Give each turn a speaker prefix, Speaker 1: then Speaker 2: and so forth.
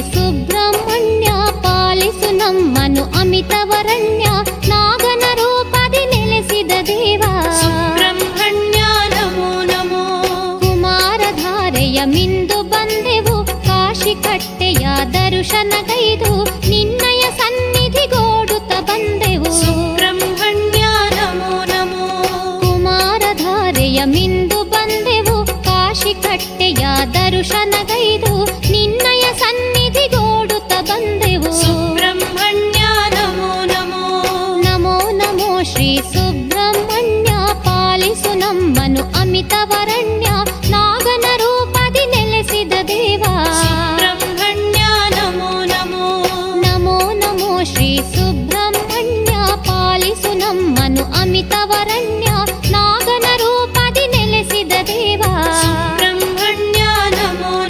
Speaker 1: ಶ್ರೀ ಸುಬ್ರಹ್ಮಣ್ಯ ಪಾಲಿಸು ನಮ್ಮನು ಅಮಿತವರಣ್ಯ ನಾಗನ ರೂಪದಿ ನೆಲೆಸಿದ ದೇವ
Speaker 2: ಸುಬ್ರಹ್ಮಣ್ಯ ನಮೋ ನಮೋ
Speaker 1: ಕುಮಾರಧಾರೆಯ ಮಿಂದು ಬಂದೆವು ಕಾಶಿ ಕಟ್ಟೆಯ ದರ್ಶನಗೈದು ನಿನ್ನಯ ಸನ್ನಿಧಿಗೋಡುತ್ತ ಬಂದೆವು
Speaker 2: ಸುಬ್ರಹ್ಮಣ್ಯ ನಮೋ ನಮೋ
Speaker 1: ಕುಮಾರಧಾರೆಯ ಮಿಂದು ಬಂದೆವು ಕಾಶಿ ಕಟ್ಟೆಯ ದರ್ಶನಗೈದು శ్రీ సుబ్రహ్మణ్య పాలిసునమ్మను
Speaker 2: అమిత వరణ్య నాగన
Speaker 1: రూపది నెలసిద దేవా. సుబ్రహ్మణ్య నమో నమో. నమో నమో శ్రీ సుబ్రహ్మణ్య పాలిసునమ్మను అమిత వరణ్య